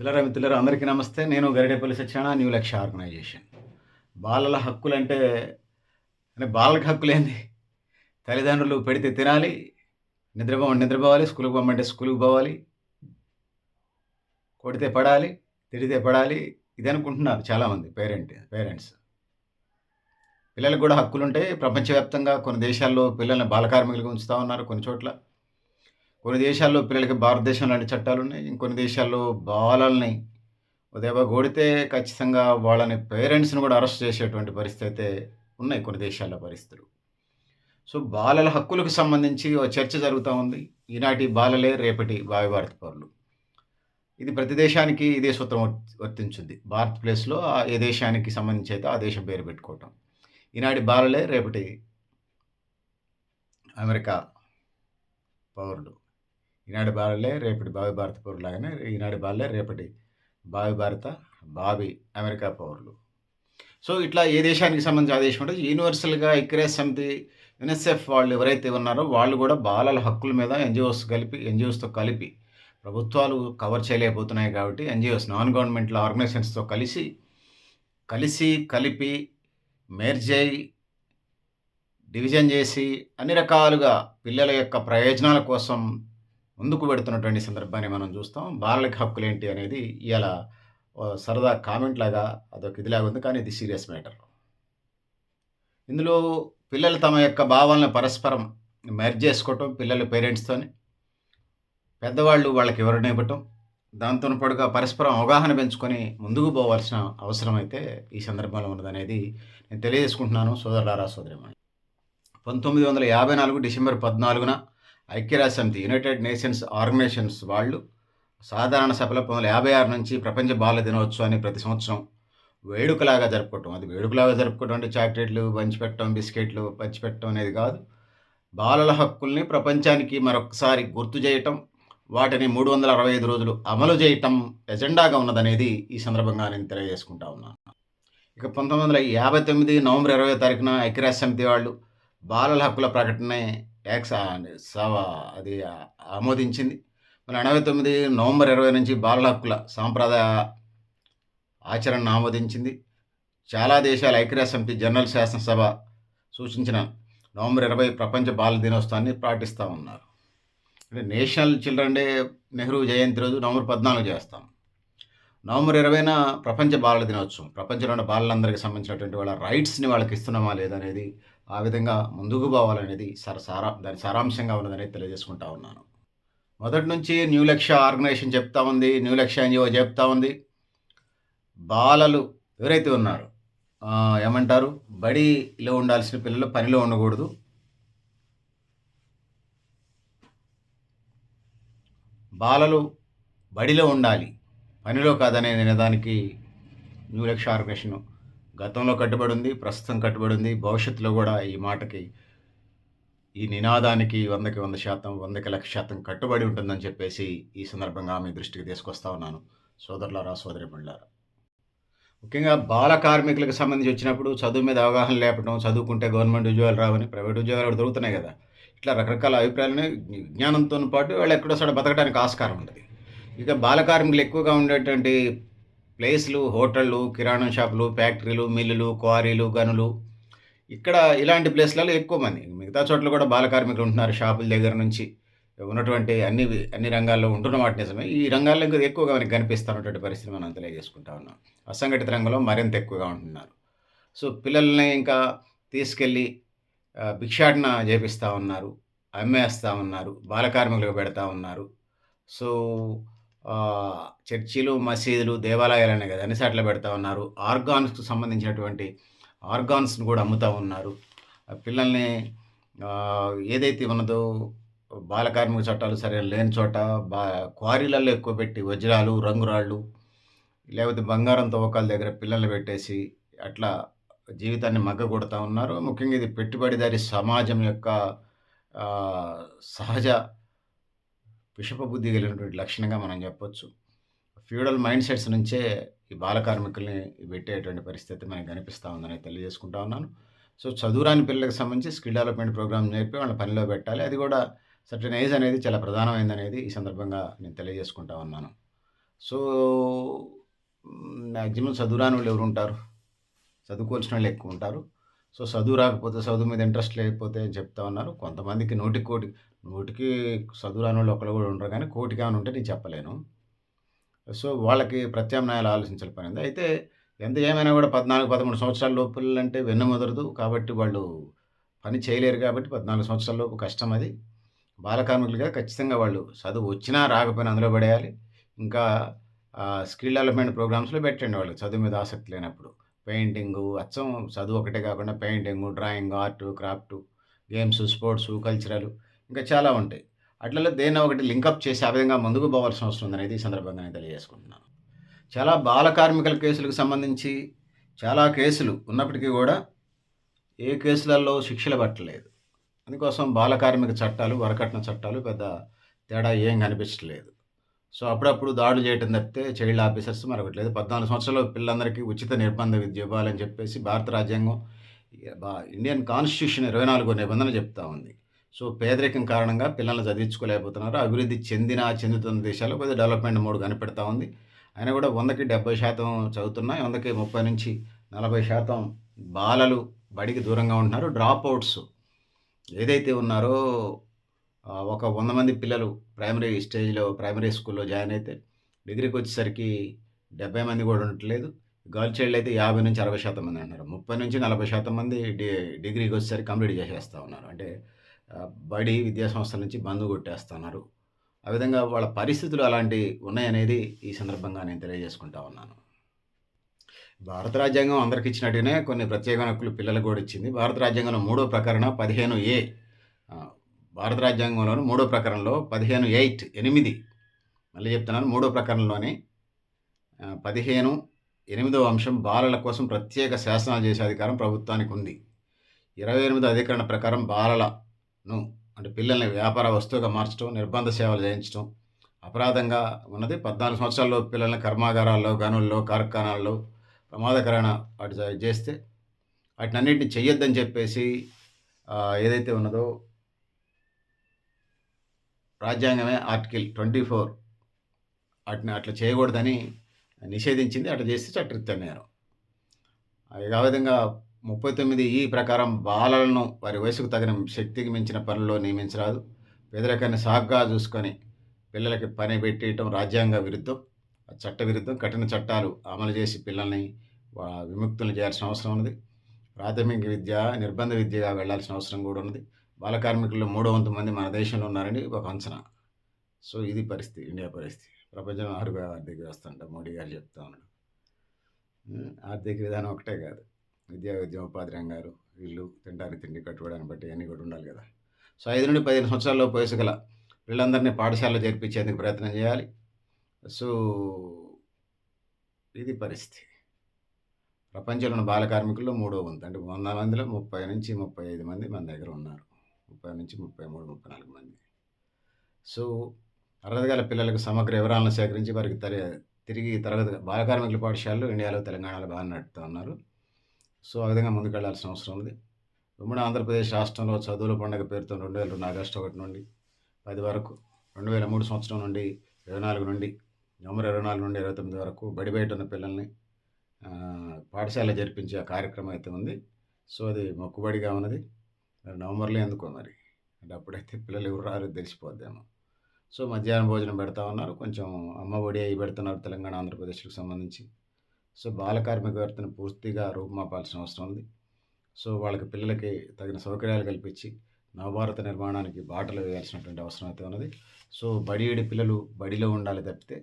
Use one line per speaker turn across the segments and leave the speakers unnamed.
మిత్రులారా మిత్రులారా అందరికీ నమస్తే. నేను గరిడేపల్లి సత్యనారాయణ న్యూ లక్ష్య ఆర్గనైజేషన్ బాలల హక్కులు అంటే అంటే బాలలకు హక్కులు ఏంది తల్లిదండ్రులు పెడితే తినాలి నిద్రపోమంటే నిద్రపోవాలి స్కూల్కి పోమంటే స్కూల్కి పోవాలి కొడితే పడాలి తిడితే పడాలి ఇది అనుకుంటున్నారు చాలామంది పేరెంట్ పేరెంట్స్. పిల్లలకు కూడా హక్కులు ఉంటాయి ప్రపంచవ్యాప్తంగా కొన్ని దేశాల్లో పిల్లల్ని బాలకార్మికులుగా ఉంచుతూ ఉన్నారు కొన్ని చోట్ల. కొన్ని దేశాల్లో పిల్లలకి భారతదేశం లాంటి చట్టాలు ఉన్నాయి ఇంకొన్ని దేశాల్లో బాలల్ని ఉదయం కొడితే ఖచ్చితంగా వాళ్ళని పేరెంట్స్ని కూడా అరెస్ట్ చేసేటువంటి పరిస్థితి అయితే ఉన్నాయి కొన్ని దేశాల్లో పరిస్థితులు. సో బాలల హక్కులకు సంబంధించి ఒక చర్చ జరుగుతూ ఉంది. ఈనాటి బాలలే రేపటి భావి భారత పౌరులు. ఇది ప్రతి దేశానికి ఇదే సూత్రం వర్తించింది భారత్ ప్లేస్లో ఏ దేశానికి సంబంధించి అయితే ఆ దేశం పేరు పెట్టుకోవటం. ఈనాటి బాలలే రేపటి అమెరికా పౌరులు. ఈనాడు బాలలే రేపటి భావి భారత పౌరులు లాగానే ఈనాడు బాలలే రేపటి భావి భారత భావి అమెరికా పౌరులు. సో ఇట్లా ఏ దేశానికి సంబంధించి ఆ దేశం ఉంటుంది యూనివర్సల్గా ఐక్యరాజ్య సమితి యునిసెఫ్ వాళ్ళు ఎవరైతే ఉన్నారో వాళ్ళు కూడా బాలల హక్కుల మీద ఎన్జిఓస్ కలిపి ఎన్జిఓస్తో కలిపి ప్రభుత్వాలు కవర్ చేయలేకపోతున్నాయి కాబట్టి ఎన్జిఓస్ నాన్ గవర్నమెంటల్ ఆర్గనైజేషన్స్తో కలిసి కలిసి కలిపి మేర్జై డివిజన్ చేసి అన్ని రకాలుగా పిల్లల యొక్క ప్రయోజనాల కోసం ముందుకు పెడుతున్నటువంటి సందర్భాన్ని మనం చూస్తాం. బాలలకి హక్కులు ఏంటి అనేది ఇలా సరదా కామెంట్ లాగా అదొక ఇదిలాగా ఉంది. కానీ ఇది సీరియస్ మ్యాటర్. ఇందులో పిల్లలు తమ యొక్క భావాలను పరస్పరం మెర్జ్ చేసుకోవటం పిల్లల పేరెంట్స్తోని పెద్దవాళ్ళు వాళ్ళకి వివరణ ఇవ్వటం దాంతో పాటుగా పరస్పరం అవగాహన పెంచుకొని ముందుకు పోవాల్సిన అవసరం అయితే ఈ సందర్భంలో ఉన్నదనేది నేను తెలియజేసుకుంటున్నాను సోదరులారా సోదరిమణి పంతొమ్మిది వందల యాభై నాలుగు డిసెంబర్ పద్నాలుగున ఐక్యరాజ్య సమితి యునైటెడ్ నేషన్స్ ఆర్గనైజేషన్స్ వాళ్ళు సాధారణ సభలో పంతొమ్మిది యాభై ఆరు నుంచి ప్రపంచ బాల దినోత్సవాన్ని ప్రతి సంవత్సరం వేడుకలాగా జరుపుకోవటం అది వేడుకలాగా జరుపుకోవటం అంటే చాక్లెట్లు పంచిపెట్టడం బిస్కెట్లు పంచిపెట్టడం అనేది కాదు. బాలల హక్కుల్ని ప్రపంచానికి మరొకసారి గుర్తు చేయటం వాటిని మూడు వందల అరవై ఐదు రోజులు అమలు చేయటం ఎజెండాగా ఉన్నదనేది ఈ సందర్భంగా నేను తెలియజేసుకుంటా ఉన్నాను. ఇక పంతొమ్మిది వందల యాభై తొమ్మిది నవంబర్ ఇరవై తారీఖున ఐక్యరాజ్య సమితి వాళ్ళు బాలల హక్కుల ప్రకటన ట్యాక్స్ సవ అది ఆమోదించింది. మరి ఎనభై తొమ్మిది నవంబర్ ఇరవై నుంచి బాలల హక్కుల సాంప్రదాయ ఆచరణను ఆమోదించింది. చాలా దేశాల ఐక్యరాజ్య సమితి జనరల్ శాసనసభ సూచించిన నవంబర్ ఇరవై ప్రపంచ బాల దినోత్సవాన్ని పాటిస్తూ ఉన్నారు. అంటే నేషనల్ చిల్డ్రన్ డే నెహ్రూ జయంతి రోజు నవంబర్ పద్నాలుగు చేస్తాం. నవంబర్ ఇరవైన ప్రపంచ బాలల దినోత్సవం ప్రపంచంలో ఉన్న బాలలందరికీ సంబంధించినటువంటి వాళ్ళ రైట్స్ని వాళ్ళకి ఇస్తున్నామా లేదనేది ఆ విధంగా ముందుకు పోవాలనేది సరసారా దాని సారాంశంగా ఉన్నదనేది తెలియజేసుకుంటా ఉన్నాను. మొదటి నుంచి న్యూ లక్ష్య ఆర్గనైజేషన్ చెప్తా ఉంది న్యూ లక్ష్య ఎన్జిఓ చెప్తా ఉంది. బాలలు ఎవరైతే ఉన్నారో ఏమంటారు? బడిలో ఉండాల్సిన పిల్లలు పనిలో ఉండకూడదు. బాలలు బడిలో ఉండాలి. పనిలో కాదనే నినాదానికి న్యూ లక్ష్య ఆర్గనైజేషన్ గతంలో కట్టుబడి ఉంది ప్రస్తుతం కట్టుబడి ఉంది భవిష్యత్తులో కూడా ఈ మాటకి ఈ నినాదానికి వందకి వంద శాతం వందకి లక్ష శాతం కట్టుబడి ఉంటుందని చెప్పేసి ఈ సందర్భంగా మీ దృష్టికి తీసుకొస్తా ఉన్నాను. సోదరులారా సోదరి ముఖ్యంగా బాల కార్మికులకు సంబంధించి వచ్చినప్పుడు చదువు మీద అవగాహన లేపడం చదువుకుంటే గవర్నమెంట్ ఉద్యోగాలు రావని ప్రైవేట్ ఉద్యోగాలు కూడా దొరుకుతున్నాయి కదా. ఇట్లా రకరకాల అభిప్రాయాలని జ్ఞానంతో పాటు వాళ్ళు ఎక్కడో చోట బతకడానికి ఆస్కారం ఉంటుంది ఇక బాల కార్మికులు ఎక్కువగా ఉండేటువంటి ప్లేస్లు హోటళ్ళు కిరాణా షాపులు ఫ్యాక్టరీలు మిల్లులు క్వారీలు గనులు. ఇక్కడ ఇలాంటి ప్లేస్లలో ఎక్కువ మంది. మిగతా చోట్ల కూడా బాల కార్మికులు ఉంటున్నారు షాపుల దగ్గర నుంచి. ఉన్నటువంటి అన్ని అన్ని రంగాల్లో ఉంటున్న వాటి నిజమే. ఈ రంగాల్లో ఇంకా ఎక్కువగా మనకి కనిపిస్తున్నటువంటి పరిస్థితి మనం తెలియజేసుకుంటా ఉన్నాం. అసంఘటిత రంగంలో మరింత ఎక్కువగా ఉంటున్నారు. సో పిల్లల్ని ఇంకా తీసుకెళ్ళి భిక్షాటన చేపిస్తూ ఉన్నారు. అమ్మేస్తూ ఉన్నారు. బాల కార్మికులకు పెడతా ఉన్నారు. సో చర్చిలు మసీదులు దేవాలయాలనే కదా అన్ని సార్లు పెడతా ఉన్నారు. ఆర్గాన్స్కు సంబంధించినటువంటి ఆర్గాన్స్ని కూడా అమ్ముతూ ఉన్నారు. పిల్లల్ని ఏదైతే ఉన్నదో బాల కార్మిక చట్టాలు సరైన లేని చోట బా క్వారీలలో ఎక్కువ పెట్టి వజ్రాలు రంగురాళ్ళు లేకపోతే బంగారం తవ్వకాల దగ్గర పిల్లల్ని పెట్టేసి అట్లా జీవితాన్ని మగ్గ కొడతా ఉన్నారు. ముఖ్యంగా ఇది పెట్టుబడిదారి సమాజం యొక్క సహజ విషప బుద్ధి కలిగినటువంటి లక్షణంగా మనం చెప్పొచ్చు. ఫ్యూడల్ మైండ్ సెట్స్ నుంచే ఈ బాల కార్మికుల్ని పెట్టేటువంటి పరిస్థితి మనకు కనిపిస్తూ ఉందని తెలియజేసుకుంటా ఉన్నాను. సో చదువురాని పిల్లలకు సంబంధించి స్కిల్ డెవలప్మెంట్ ప్రోగ్రామ్ నేర్పి వాళ్ళ పనిలో పెట్టాలి. అది కూడా సర్టన్ ఏజ్ అనేది చాలా ప్రధానమైందనేది ఈ సందర్భంగా నేను తెలియజేసుకుంటా ఉన్నాను. సో, మ్యాక్సిమం చదువురాని వాళ్ళు ఎవరు ఉంటారు? చదువుకోవాల్సిన వాళ్ళు ఎక్కువ ఉంటారు. సో, చదువు రాకపోతే చదువు మీద ఇంట్రెస్ట్ లేకపోతే అని చెప్తా ఉన్నారు. కొంతమందికి నూటికి కోటి నూటికి చదువు రాని వాళ్ళు ఒకరు కూడా ఉండరు కోటికి కామను ఉంటే నేను చెప్పలేను. సో, వాళ్ళకి ప్రత్యామ్నాయాలు ఆలోచించాలి పనుంది. అయితే ఎంత ఏమైనా కూడా 14, 13 సంవత్సరాల లోపు వెన్ను ముదరదు కాబట్టి వాళ్ళు పని చేయలేరు కాబట్టి 14 సంవత్సరాల లోపు కష్టం అది. బాలకార్మికులుగా ఖచ్చితంగా వాళ్ళు చదువు వచ్చినా రాకపోయినా అందులో పడేయాలి. ఇంకా స్కిల్ డెవలప్‌మెంట్ ప్రోగ్రామ్స్‌లో పెట్టండి వాళ్ళు చదువు మీద ఆసక్తి లేనప్పుడు. పెయింటింగు అచ్చం చదువు ఒకటే కాకుండా painting, drawing, art, craft, games, sports cultural ఇంకా చాలా ఉంటాయి. అట్లలో దేన్న ఒకటి లింకప్ చేసి ఆ విధంగా ముందుకు పోవాల్సిన అవసరం ఉందనేది ఈ సందర్భంగా నేను తెలియజేసుకుంటున్నాను. చాలా బాల కార్మికుల కేసులకు సంబంధించి చాలా కేసులు ఉన్నప్పటికీ కూడా ఏ కేసులలో శిక్షలు పట్టలేదు. అందుకోసం బాల కార్మిక చట్టాలు, వరకట్న చట్టాలు పెద్ద తేడా ఏం కనిపించట్లేదు. సో, అప్పుడప్పుడు దాడులు చేయటం తప్పితే చైల్డ్ ఆఫీసర్స్ మరొకటి లేదు. 14 సంవత్సరాల పిల్లలందరికీ ఉచిత నిర్బంధ విద్య ఇవ్వాలని చెప్పేసి భారత రాజ్యాంగం ఇండియన్ కాన్స్టిట్యూషన్ 24 నిబంధన చెప్తా ఉంది. సో, పేదరికం కారణంగా పిల్లల్ని చదివించుకోలేకపోతున్నారు. అభివృద్ధి చెందిన, చెందుతున్న దేశాల్లో కొద్దిగా డెవలప్‌మెంట్ మోడ్ కనిపెడతా ఉంది. అయినా కూడా 100కి 70% చదువుతున్నాయి. 100కి 30-40% బాలలు బడికి దూరంగా ఉంటున్నారు. డ్రాప్ అవుట్స్ ఏదైతే ఉన్నారో ఒక వంద మంది పిల్లలు ప్రైమరీ స్టేజ్‌లో ప్రైమరీ స్కూల్‌లో జాయిన్ అయితే డిగ్రీకి వచ్చేసరికి డెబ్బై మంది కూడా ఉండట్లేదు. గర్ల్ చైల్డ్ అయితే 50-60% మంది ఉన్నారు ముప్పై నుంచి నలభై శాతం మంది డి డిగ్రీకొచ్చేసరికి కంప్లీట్ చేసేస్తూ ఉన్నారు. అంటే బడి విద్యాసంస్థల నుంచి బంద్ కొట్టేస్తున్నారు. ఆ విధంగా వాళ్ళ పరిస్థితులు అలాంటివి ఉన్నాయనేది ఈ సందర్భంగా నేను తెలియజేసుకుంటా ఉన్నాను. భారత రాజ్యాంగం అందరికి ఇచ్చినట్టుగానే కొన్ని ప్రత్యేక హక్కులు పిల్లలకు కూడా ఇచ్చింది. భారత రాజ్యాంగంలో మూడో ప్రకరణ 15 ఏ భారత రాజ్యాంగంలోని మూడో ప్రకరణలో 15 ఎయిట్ ఎనిమిది మళ్ళీ చెప్తున్నాను మూడో ప్రకరణలోని ఆహ్, 15 ఎనిమిదవ అంశం బాలల కోసం ప్రత్యేక శాసనాలు చేసే అధికారం ప్రభుత్వానికి ఉంది. 28 అధికరణ ప్రకారం బాలలను అంటే పిల్లల్ని వ్యాపార వస్తువుగా మార్చడం, నిర్బంధ సేవలు చేయించడం అపరాధంగా ఉన్నది. పద్నాలుగు సంవత్సరాల్లో పిల్లల్ని కర్మాగారాల్లో, గనుల్లో, కార్ఖానాల్లో ప్రమాదకరమైన వాటి చేస్తే వాటిని అన్నింటిని చెయ్యొద్దని చెప్పేసి ఏదైతే ఉన్నదో రాజ్యాంగమే ఆర్టికల్ 24 వాటిని అట్లా చేయకూడదని నిషేధించింది. అట్లా చేస్తే చట్టరీత్యా నేరం. ఆ విధంగా 39 ఈ ప్రకారం బాలలను వారి వయసుకు తగిన శక్తికి మించిన పనుల్లో నియమించరాదు. పేదరికాన్ని సాగ్గా చూసుకొని పిల్లలకి పని పెట్టియటం రాజ్యాంగ విరుద్ధం. చట్ట విరుద్ధం. కఠిన చట్టాలు అమలు చేసి పిల్లల్ని విముక్తులు చేయాల్సిన అవసరం ఉన్నది. ప్రాథమిక విద్య, నిర్బంధ విద్యగా వెళ్ళాల్సిన అవసరం కూడా ఉన్నది. బాల కార్మికుల్లో మూడో వంతు మంది మన దేశంలో ఉన్నారని ఒక అంచనా. సో, ఇది పరిస్థితి ఇండియా పరిస్థితి. ప్రపంచం ఆరుగా ఆర్థిక వ్యవస్థ అంట మోడీ గారు చెప్తా ఉన్నాడు. ఆర్థిక విధానం ఒకటే కాదు. విద్యా, ఉద్యమ, ఉపాధి రంగాలు, ఇల్లు, తినడానికి తిండి, కట్టుకోవడానికి బట్టి అన్నీ కూడా ఉండాలి కదా! సో, ఐదు నుండి పదిహేను సంవత్సరాల్లో వయసు గల పిల్లలందరినీ పాఠశాలలో చేర్పించేందుకు ప్రయత్నం చేయాలి. సో, ఇది పరిస్థితి. ప్రపంచంలోని బాల కార్మికుల్లో మూడో వంతు. అంటే వంద మందిలో 30-35 మంది మన దగ్గర ఉన్నారు. 30-33, 34 మంది. సో, అర్హత గల పిల్లలకు సమగ్ర వివరాలను సేకరించి వారికి తరి తిరిగి తరగతి బాల కార్మికుల పాఠశాలలు ఇండియాలో, తెలంగాణలో బాగా నడుపుతూ ఉన్నారు. సో, ఆ విధంగా ముందుకెళ్ళాల్సిన అవసరం ఉంది. ఉమ్మడి ఆంధ్రప్రదేశ్ రాష్ట్రంలో చదువుల పండుగ పేరుతో 2002 ఆగస్టు ఒకటి నుండి పది వరకు, 2003 సంవత్సరం నుండి 24 నుండి నవంబర్ 24 నుండి 29 వరకు బడి బయట ఉన్న పిల్లల్ని పాఠశాల పాఠశాలలో కార్యక్రమం అయితే ఉంది. సో, అది మొక్కుబడిగా ఉన్నది. నవంబర్‌లో ఎందుకో మరి. అంటే అప్పుడైతే పిల్లలు ఎవరు రారు తెలిసిపోద్దేమో. సో, మధ్యాహ్నం భోజనం పెడతా ఉన్నారు. కొంచెం అమ్మ ఒడి అవి పెడుతున్నారు తెలంగాణ, ఆంధ్రప్రదేశ్‌కి సంబంధించి. సో, బాల కార్మిక వ్యవస్థను పూర్తిగా రూపుమాపాల్సిన అవసరం ఉంది. సో, వాళ్ళకి పిల్లలకి తగిన సౌకర్యాలు కల్పించి నవభారత నిర్మాణానికి బాటలు వేయాల్సినటువంటి అవసరం అయితే ఉన్నది. సో, బడిఈడి పిల్లలు బడిలో ఉండాలి తప్పితే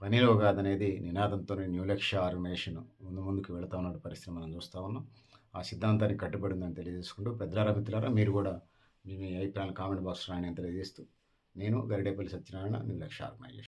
పనిలో కాదనేది నినాదంతో న్యూ లక్ష్య ఆర్గనైజేషన్ ముందు ముందుకు వెళుతూ ఉన్న పరిస్థితి మనం చూస్తా ఉన్నాం. ఆ సిద్ధాంతానికి కట్టుబడి ఉందని తెలియజేసుకుంటూ పెద్దలారా, మిత్రులారా మీరు కూడా మీ అభిప్రాయాలు కామెంట్ బాక్స్ రాయని తెలియజేస్తూ నేను గరిడేపల్లి సత్యనారాయణ న్యూ ఆర్గనైజేషన్.